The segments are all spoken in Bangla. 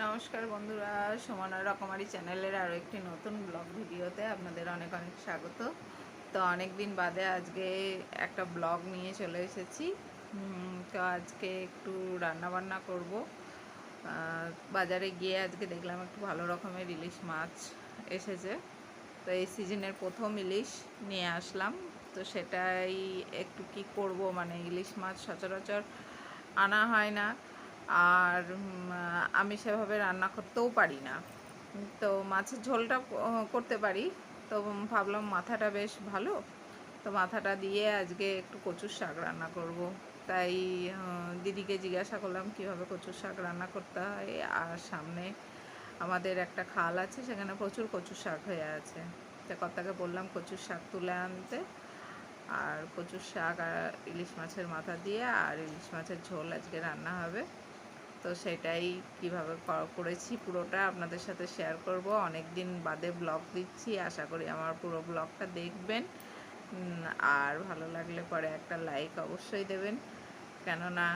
নমস্কার বন্ধুরা, সমানা রকমারি চ্যানেলের আরও একটি নতুন ব্লগ ভিডিওতে আপনাদের অনেক অনেক স্বাগত। তো অনেক দিন বাদে আজকে একটা ব্লগ নিয়ে চলে এসেছি। তো আজকে একটু রান্না বান্না করব বাজারে গিয়ে আজকে দেখলাম একটু ভালো রকমের ইলিশ মাছ এসেছে। তো এই সিজনের প্রথম ইলিশ নিয়ে আসলাম। তো সেটাই একটু কি করব মানে ইলিশ মাছ সচরাচর আনা হয় না। আর আমি সেভাবে রান্না করতেও পারি না। তো মাছের ঝোলটা করতে পারি। তো ভাবলাম মাথাটা বেশ ভালো। তো মাথাটা দিয়ে আজকে একটু কচুর শাক রান্না করব। তাই দিদিকে জিজ্ঞাসা করলাম, কীভাবে কচুর শাক রান্না করতে হয়? আর সামনে আমাদের একটা খাল আছে, সেখানে প্রচুর কচুর শাক হয়ে আছে। তো কর্তাকে বললাম, কচুর শাক তুলে আনতে। আর কচুর শাক আর ইলিশ মাছের মাথা দিয়ে আর ইলিশ মাছের ঝোল আজকে রান্না হবে। তো সেটাই কীভাবে করেছি পুরোটা আপনাদের সাথে শেয়ার করব। অনেক দিন বাদে ব্লগ দিচ্ছি, আশা করি আমার পুরো ব্লগটা দেখবেন। আর ভালো লাগলে পরে একটা লাইক অবশ্যই দেবেন। কেননা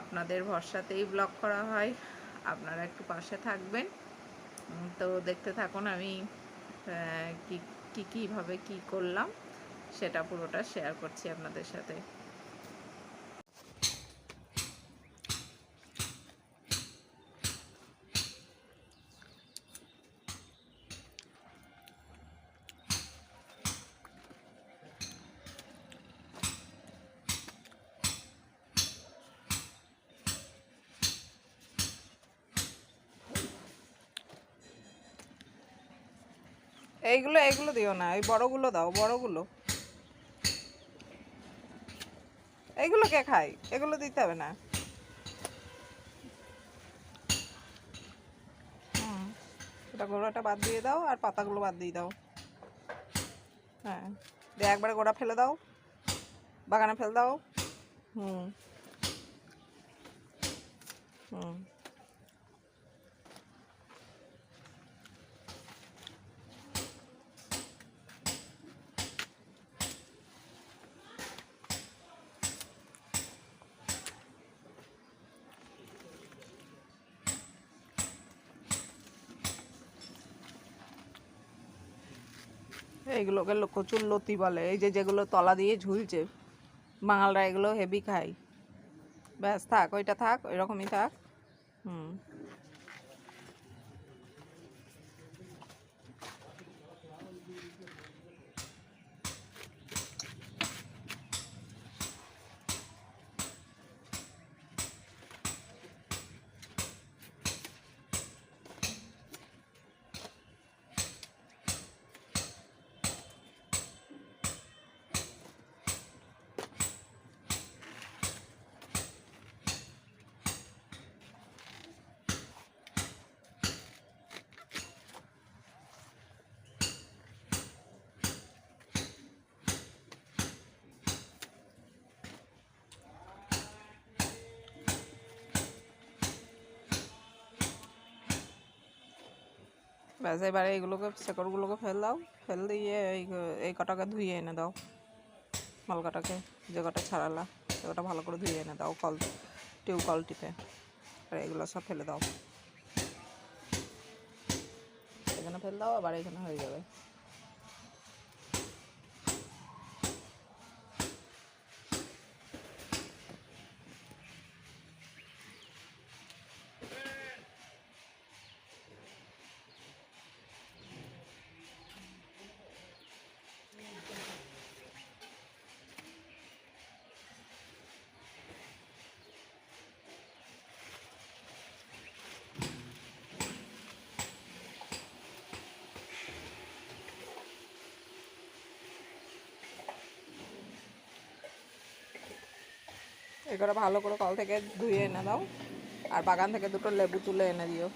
আপনাদের ভরসাতেই ব্লগ করা হয়, আপনারা একটু পাশে থাকবেন। তো দেখতে থাকুন আমি কি কীভাবে কি করলাম, সেটা পুরোটা শেয়ার করছি আপনাদের সাথে। এইগুলো এইগুলো দিও না, এই বড়গুলো দাও, বড়গুলো। এইগুলো কে খায়? এগুলো দিতে হবে না। হুম ওটা গোড়াটা বাদ দিয়ে দাও আর পাতাগুলো বাদ দিয়ে দাও। হ্যাঁ দিয়ে একবারে গোড়া ফেলে দাও, বাগানে ফেলে দাও। হুম হুম। এইগুলোকে কচুর লতি বলে। এই যে যেগুলো তলা দিয়ে ঝুলছে, বাঙালরা এগুলো হেভি খায়। ব্যাস থাক, ওইটা থাক ওই রকমই থাক। হুম। ব্যাস, এবারে এইগুলোকে, শেকড়গুলোকে ফেল দাও। ফেল দিয়ে এই এই কটাকে ধুয়ে এনে দাও। মাল কটাকে, যে কটা ছাড়ালা, সে কটা ভালো করে ধুয়ে এনে দাও কল, টিউব কল টিপে। আর এগুলো সব ফেলে দাও। এখানে ফেল দাও, আবার এখানে হয়ে যাবে। করে ভালো করে কল থেকে ধুয়ে এনে দাও। আর বাগান থেকে দুটো লেবু তুলে এনে দিও।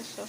এসো।